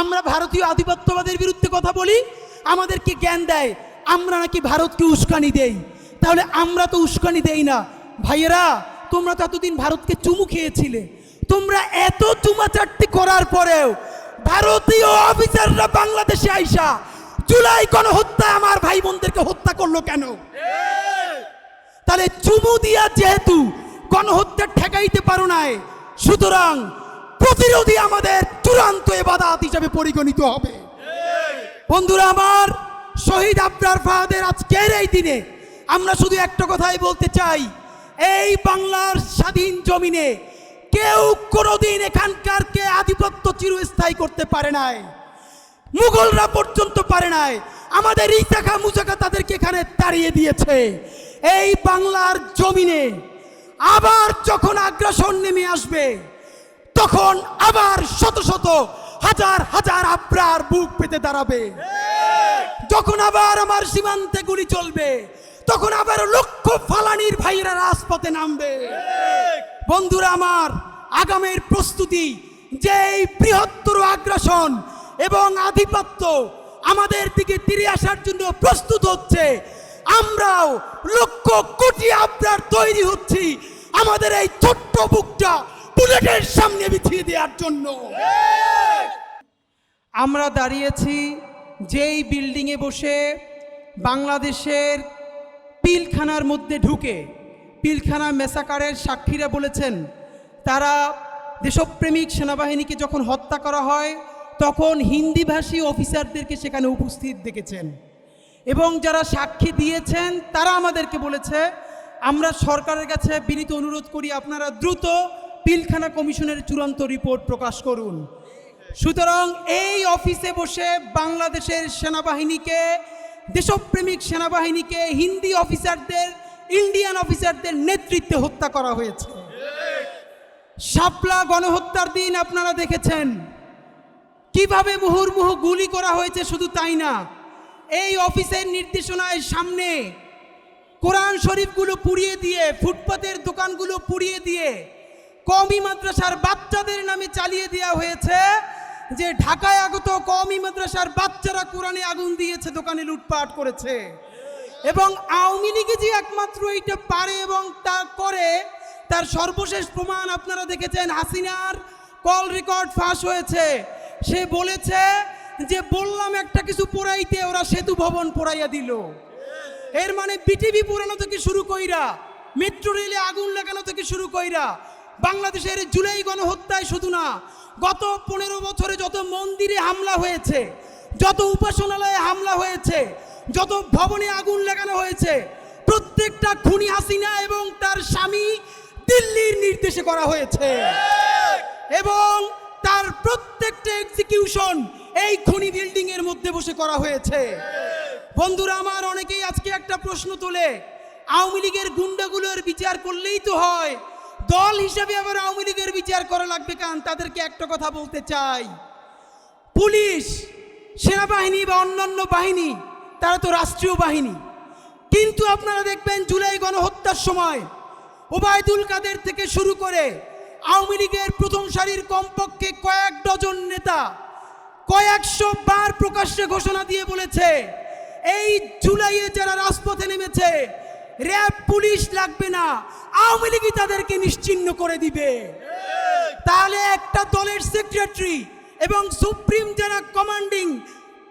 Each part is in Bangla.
আমরা ভারতীয় আধিপত্যবাদের বিরুদ্ধে কথা বলি, আমাদেরকে জ্ঞান দেয়, আমরা নাকি ভারতকে উস্কানি দেই। তাহলে আমরা তো উস্কানি দেই না। ভাইয়েরা, তোমরা তো এতদিন ভারতকে চুমু খেয়েছিলে। তোমরা এত চুমাচাট্টি করার পরেও ভারতীয় অফিসাররা বাংলাদেশে আইসা জুলাই গণহত্যায় আমার ভাই বোনদেরকে হত্যা করল কেন? তাহলে চুমু দিয়া যেহেতু গণহত্যা ঠেকাইতে পারো নাই, সুতরাং প্রতিরোধী আমাদের চূড়ান্ত এবাদাত হিসাবে পরিগণিত হবে। বন্ধুরা আমার, শহীদ আবরার ফাহাদের আজকের এই দিনে আমরা শুধু একটা কথাই বলতে চাই। এই বাংলার স্বাধীন জমিনে কেউ কোনোদিন এখানকারকে আধিপত্য চিরস্থায়ী করতে পারে নাই। মুঘলরা পর্যন্ত পারে নাই। আমাদের ইসাখা মুজাকা তাদেরকে এখানে তাড়িয়ে দিয়েছে। এই বাংলার জমিনে আবার যখন আগ্রাসন নেমে আসবে তখন আবার শত শত হাজার হাজার আব্রার বুক পেতে দাঁড়াবে। যখন আবার আমার সীমান্তে গুলি চলবে, তখন আবার লক্ষ ফালানির ভাইয়েরা রাজপথে নামবে। বন্ধুরা আমার, আগামের প্রস্তুতি যে এই বৃহত্তর আগ্রাসন এবং আধিপত্য আমাদের দিকে তীরে আসার জন্য প্রস্তুত হচ্ছে, আমরাও লক্ষ কোটি আপনার তৈরি হচ্ছি। আমাদের এই ছোট্ট বুকটা বুলেটের সামনে বিছিয়ে দেওয়ার জন্য। আমরা দাঁড়িয়েছি যেই বিল্ডিংয়ে বসে বাংলাদেশের পিলখানার মধ্যে ঢুকে। পিলখানা মেসাকারের সাক্ষীরা বলেছেন, তারা দেশপ্রেমিক সেনাবাহিনীকে যখন হত্যা করা হয়, তখন হিন্দিভাষী অফিসারদেরকে সেখানে উপস্থিত দেখেছেন। এবং যারা সাক্ষী দিয়েছেন, তারা আমাদেরকে বলেছে, আমরা সরকারের কাছে বিনীত অনুরোধ করি, আপনারা দ্রুত পিলখানা কমিশনের চূড়ান্ত রিপোর্ট প্রকাশ করুন। সুতরাং এই অফিসে বসে বাংলাদেশের সেনাবাহিনীকে, দেশপ্রেমিক সেনাবাহিনীকে, হিন্দি অফিসারদের, ইন্ডিয়ান অফিসারদের নেতৃত্বে হত্যা করা হয়েছে। শাপলা গণহত্যার দিন আপনারা দেখেছেন। কীভাবে মুহুর্মুহু গুলি করা হয়েছে শুধু তাই না, এই অফিসের নির্দেশনায় সামনে কোরআন শরীফগুলো পুড়িয়ে দিয়ে, ফুটপাতের দোকানগুলো পুড়িয়ে দিয়ে কমি মাদ্রাসার বাচ্চাদের নামে চালিয়ে দেওয়া হয়েছে যে ঢাকায় আগত কমি মাদ্রাসার বাচ্চারা কোরআনে আগুন দিয়েছে, দোকানে লুটপাট করেছে। এবং আওয়ামী লীগে যে একমাত্র এইটা পারে এবং তা করে, তার সর্বশেষ প্রমাণ আপনারা দেখেছেন, হাসিনার কল রেকর্ড ফাঁস হয়েছে। সে বলেছে যে, বললাম একটা কিছু পোড়াইতে, ওরা সেতু ভবন পোড়াইয়া দিল। এর মানে বিটিভি পোড়ানো থেকে শুরু কইরা, মেট্রো রেলে আগুন লাগানো থেকে শুরু কইরা বাংলাদেশের জুলাই গণহত্যায় শুধু না, গত পনেরো বছরে যত মন্দিরে হামলা হয়েছে, যত উপাসনালয়ে হামলা হয়েছে, যত ভবনে আগুন লাগানো হয়েছে, প্রত্যেকটা খুনি হাসিনা এবং তার স্বামী দিল্লির নির্দেশে করা হয়েছে। এবং তার প্রত্যেকটা এক্সিকিউশন এই খুনি বিল্ডিং এর মধ্যে বসে করা হয়েছে। বন্ধুরা, আমার অনেকেই আজকে একটা প্রশ্ন তোলে, আওয়ামী লীগের গুন্ডাগুলোর বিচার করলেই তো হয় দল হিসাবে আবার আওয়ামী লীগের বিচার করা লাগবে কারণ তাদেরকে একটা কথা বলতে চাই। পুলিশ, সেনাবাহিনী বা অন্যান্য বাহিনী, তারা তো রাষ্ট্রীয় বাহিনী। কিন্তু আপনারা দেখবেন জুলাই গণহত্যার সময় ওবায়দুল কাদের থেকে শুরু করে আওয়ামী লীগের প্রথম সারির কমপক্ষে কয়েক ডজন নেতা কয়েকশো বার প্রকাশ্যে ঘোষণা দিয়ে বলেছে, এই জুলাইয়ে যারা রাজপথে নেমেছে র্যাব, পুলিশ লাগবে না। আওয়ামী লীগই তাদেরকে নিশ্চিহ্ন করে দিবে। তাহলে একটা দলের সেক্রেটারি এবং সুপ্রিম যারা কমান্ডিং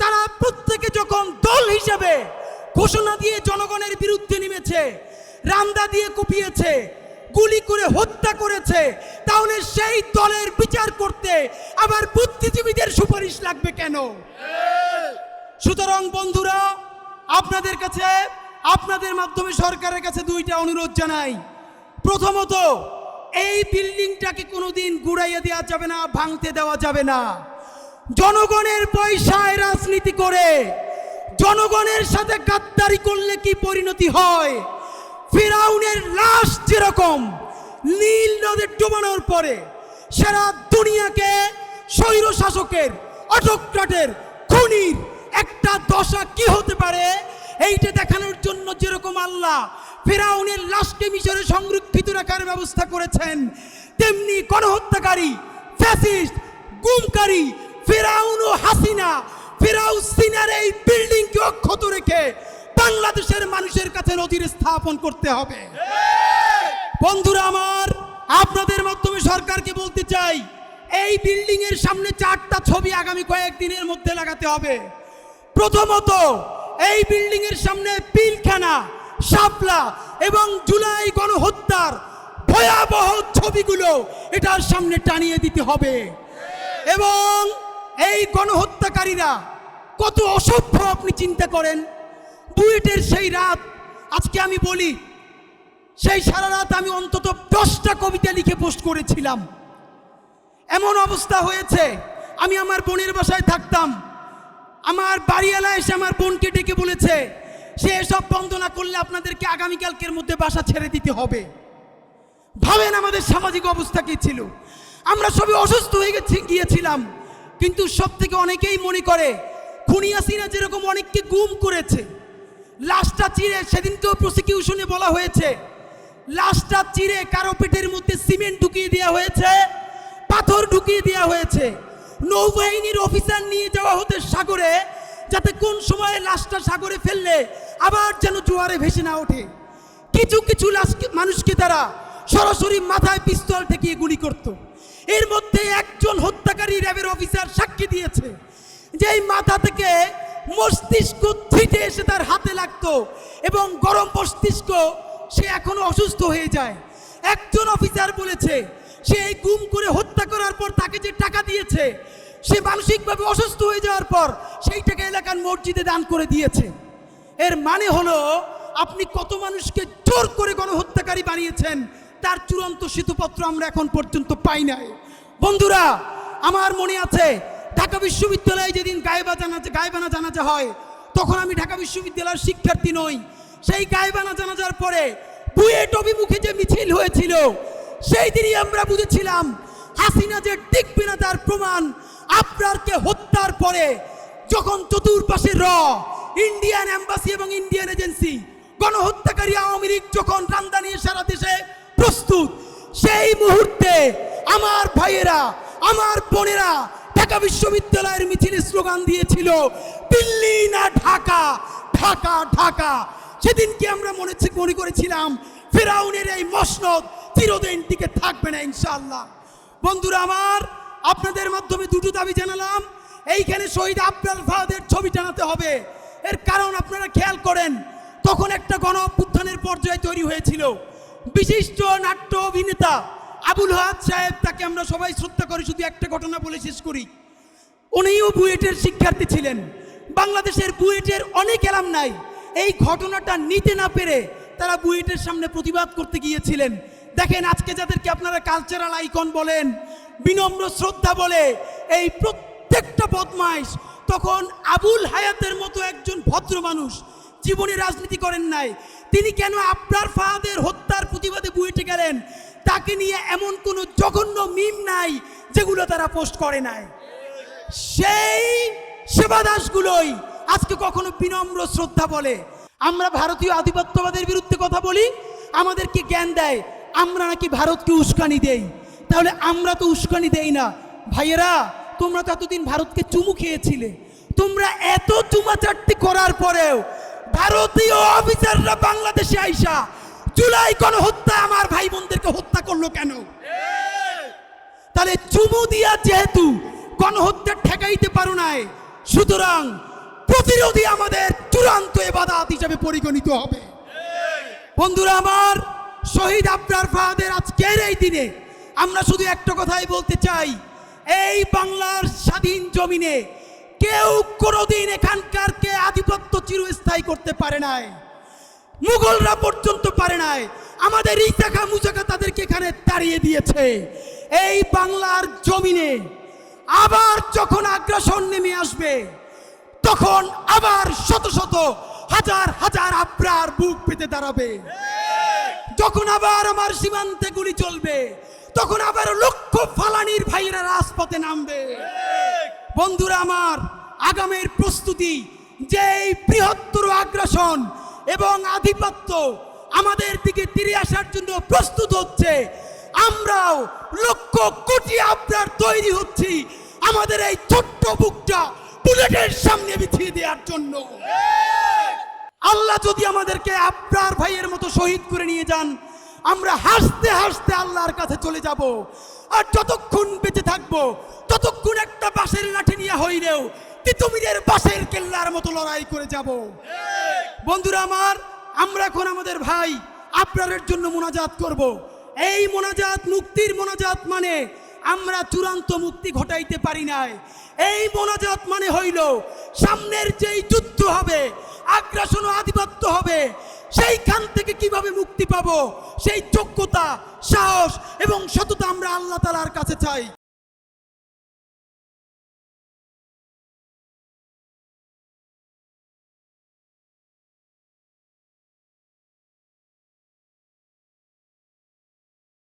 তারা প্রত্যেকে যখন দল হিসাবে ঘোষণা দিয়ে জনগণের বিরুদ্ধে নেমেছে, রামদা দিয়ে কুপিয়েছে, গুলি করে হত্যা করেছে, তাহলে সেই দলের বিচার করতে আবার বুদ্ধিজীবীদের সুপারিশ লাগবে কেন? সুতরাং বন্ধুরা, আপনাদের কাছে আপনাদের মাধ্যমে সরকারের কাছে দুইটা অনুরোধ জানাই। প্রথমত, এই বিল্ডিংটাকে কোনোদিন গুড়াইয়া দেওয়া যাবে না, ভাঙতে দেওয়া যাবে না। জনগণের পয়সায় রাজনীতি করে, জনগণের সাথে গাদ্দারি করলে কি পরিণতি হয়? ফিরাউনের লাশ যেরকম, নীল নদে ডুবানোর পরে সারা দুনিয়াকে স্বৈর শাসকের অটোক্রাটের, খুনির একটা দশা কি হতে পারে? এইটা দেখানোর জন্য যেরকম আল্লাহ ফেরাউনের লাশকে মিশরে সংরক্ষিত রাখার ব্যবস্থা করেছেন, তেমনি গণহত্যাকারী, ফ্যাসিস্ট, গুমকারী, ফেরাউন ও হাসিনা ফেরাউ সিনার এই বিল্ডিংকে অক্ষত রেখে বাংলাদেশের মানুষের কাছে নদীর স্থাপন করতে হবে। বন্ধুরা আমার, আপনাদের মাধ্যমে সরকারকে বলতে চাই, এই বিল্ডিং এর সামনে চারটা ছবি আগামী কয়েকদিনের মধ্যে লাগাতে হবে। প্রথমত এই বিল্ডিং এর সামনে পিলখানা, শাপলা এবং জুলাই গণহত্যার ভয়াবহ ছবিগুলো এটার সামনে টানিয়ে দিতে হবে। এবং এই গণহত্যাকারীরা কত অসভ্য আপনি চিন্তা করেন। বুয়েটের সেই রাত, আজকে আমি বলি, সেই সারা রাত আমি অন্তত দশটা কবিতা লিখে পোস্ট করেছিলাম। এমন অবস্থা হয়েছে, আমি আমার বোনের বাসায় থাকতাম। আমার বাড়িওয়ালা এসে আমার বোনকে ডেকে বলেছে, সে এসব বন্ধ না করলে আপনাদেরকে আগামীকালকের মধ্যে বাসা ছেড়ে দিতে হবে। ভাবেন আমাদের সামাজিক অবস্থা কি ছিল? আমরা সবই অসুস্থ হয়ে গেছি, গিয়েছিলাম, কিন্তু সব থেকে অনেকেই মনে করে খুনিয়াসিনা যেরকম অনেককে গুম করেছে, লাশটা চিরে, সেদিনকেও প্রসিকিউশনে বলা হয়েছে, লাশটা চিরে কারও পেটের মধ্যে সিমেন্ট ঢুকিয়ে দেওয়া হয়েছে, পাথর ঢুকিয়ে দেওয়া হয়েছে। নৌবাহিনীর অফিসার নিয়ে যাওয়া হতে সাগরে, যাতে কোন সময়ে লাশটা সাগরে ফেললে আবার যেন জোয়ারে ভেসে না ওঠে। কিছু কিছু লাশকে- মানুষকে তারা সরাসরি মাথায় পিস্তল ঠেকিয়ে গুলি করত। এর মধ্যে একজন হত্যাকারী র্যাবের অফিসার সাক্ষী দিয়েছে যে এই মাথা থেকে মস্তিষ্ক ছিটে এসে তার হাতে লাগতো এবং গরম মস্তিষ্ক সে এখনও অসুস্থ হয়ে যায়। একজন অফিসার বলেছে সে এই গুম করে হত্যা করার পর তাকে যে টাকা দিয়েছে, সে মানসিকভাবে অসুস্থ হয়ে যাওয়ার পর সেই টাকা এলাকার মসজিদে দান করে দিয়েছে। এর মানে হলো, আপনি কত মানুষকে জোর করে গণহত্যাকারী বানিয়েছেন, তার চূড়ান্ত সেতুপত্র আমরা এখন পর্যন্ত পাই নাই। বন্ধুরা, আমার মনে আছে, ঢাকা বিশ্ববিদ্যালয়ে যেদিন গায়েবা জানাজা, গায়েবানা জানাজা হয়, তখন আমি ঢাকা বিশ্ববিদ্যালয়ের শিক্ষার্থী নই। সেই গায়েবানা জানাজার পরে বুয়েট অভিমুখে যে মিছিল হয়েছিল সেই দিনই আমরা বুঝেছিলাম হাসিনা যে টিকবে না তার প্রমাণ, আপনারকে হত্যার পরে যখন চতুর্পাশে র ইন্ডিয়ান এম্বাসি এবং ইন্ডিয়ান এজেন্সি গণহত্যাকারী আওয়ামী লীগ যখন রান্দা নিয়ে সারা দেশে প্রস্তুত, সেই মুহূর্তে আমার ভাইয়েরা, আমার বোনেরা ঢাকা বিশ্ববিদ্যালয়ের মিছিলে স্লোগান দিয়েছিল, দিল্লি না ঢাকা ঢাকা ঢাকা। সেদিনকে আমরা মনে মনে করেছিলাম, ফেরাউনের এই মসনদ চিরদিন টিকে থাকবে না ইনশাআল্লাহ। বন্ধুরা আমার, আপনাদের মাধ্যমে দুটো দাবি জানালাম। এইখানে শহীদ আব্দুল ফাহাদের ছবি টানাতে হবে। এর কারণ আপনারা খেয়াল করেন, তখন একটা গণ অভ্যুত্থানের পর্যায়ে তৈরি হয়েছিল। বিশিষ্ট নাট্য অভিনেতা আবুল হায়াত সাহেব, তাকে আমরা সবাই শ্রদ্ধা করি, শুধু একটা ঘটনা বলে শেষ করি। উনিও বুয়েটের শিক্ষার্থী ছিলেন। বাংলাদেশের বুয়েটের অনেক এলাম নাই এই ঘটনাটা নিতে না পেরে তারা বুয়েটের সামনে প্রতিবাদ করতে গিয়েছিলেন। দেখেন আজকে যাদেরকে আপনারা কালচারাল আইকন বলেন, বিনম্র শ্রদ্ধা বলে, এই প্রত্যেকটা বদমাইশ, তখন আবুল হায়াতের মতো একজন ভদ্র মানুষ জীবনে রাজনীতি করেন নাই। তিনি কেন আবরার ফাহাদের হত্যার প্রতিবাদে বুয়েটে গেলেন? তাকে নিয়ে এমন কোনো জঘন্য মিম নাই যেগুলো তারা পোস্ট করে নাই। সেই সেবাদাসগুলোই আজকে কখনো বিনম্র শ্রদ্ধা বলে। আমরা ভারতীয় আধিপত্যবাদের বিরুদ্ধে কথা বলি, আমাদেরকে জ্ঞান দেয়। আমরা নাকি ভারতকে উস্কানি দেই? তাহলে আমরা তো উস্কানি দেই না। ভাইয়েরা, তোমরা তো এতদিন ভারতকে চুমু খেয়েছিলে। তোমরা এত চুমাচাট্টি করার পরেও ভারতীয় অফিসাররা বাংলাদেশে আইসা জুলাই গণহত্যা আমার ভাই বোনদেরকে হত্যা করল কেন? তাহলে চুমু দিয়া যেহেতু গণহত্যা ঠেকাইতে পারো নাই, সুতরাং প্রতিরোধী আমাদের চূড়ান্ত এবাদাত হিসাবে পরিগণিত হবে। বন্ধুরা আমার শহীদ আবরার ফাহাদের আজকের এই দিনে আমরা শুধু একটা কথাই বলতে চাই। এই বাংলার স্বাধীন জমিনে কেউ কোনোদিন এখানকারকে আধিপত্য চিরস্থায়ী করতে পারে নাই। মুঘলরা পর্যন্ত পারে নাই। আমাদের ইতাকা মুজাকা তাদেরকে এখানে তাড়িয়ে দিয়েছে। এই বাংলার জমিনে আবার যখন আগ্রাসন নেমে আসবে, তখন আবার শত শত হাজার হাজার আব্রার বুক পেতে দাঁড়াবে। যখন আবার আমার সীমান্তে গুলি চলবে। তখন আবার লক্ষ ফালানির ভাইয়েরা রাজপথে নামবে। বন্ধুরা আমার, আগামের প্রস্তুতি যে এই বৃহত্তর আগ্রাসন এবং আধিপত্য আমাদের দিকে তীরে আসার জন্য প্রস্তুত হচ্ছে, আমরাও লক্ষ কোটি আপনার তৈরি হচ্ছি আমাদের এই ছোট্ট বুকটা বুলেটের সামনে বিছিয়ে দেওয়ার জন্য। আল্লাহ যদি আমাদেরকে আপনার ভাইয়ের মতো শহীদ করে নিয়ে যান, আমরা হাসতে হাসতে আল্লাহর কাছে চলে যাব। আর যতক্ষণ বেঁচে থাকব, ততক্ষণ একটা বাঁশের লাঠি নিয়ে হইলেও তিতুমিরের বাঁশের কেল্লার মতো লড়াই করে যাব। বন্ধুরা আমার, আমরা এখন আমাদের ভাই আপনাদের জন্য মোনাজাত করব। এই মোনাজাত মুক্তির মোনাজাত মানে আমরা চূড়ান্ত মুক্তি ঘটাইতে পারি নাই। এই মোনাজাত মানে হইল, সামনের যেই যুদ্ধ হবে আগ্রাসন ও আধিপত্য হবে। সেইখান থেকে কীভাবে মুক্তি পাবো? সেই যোগ্যতা, সাহস এবং সততা আমরা আল্লাহ তালার কাছে চাই।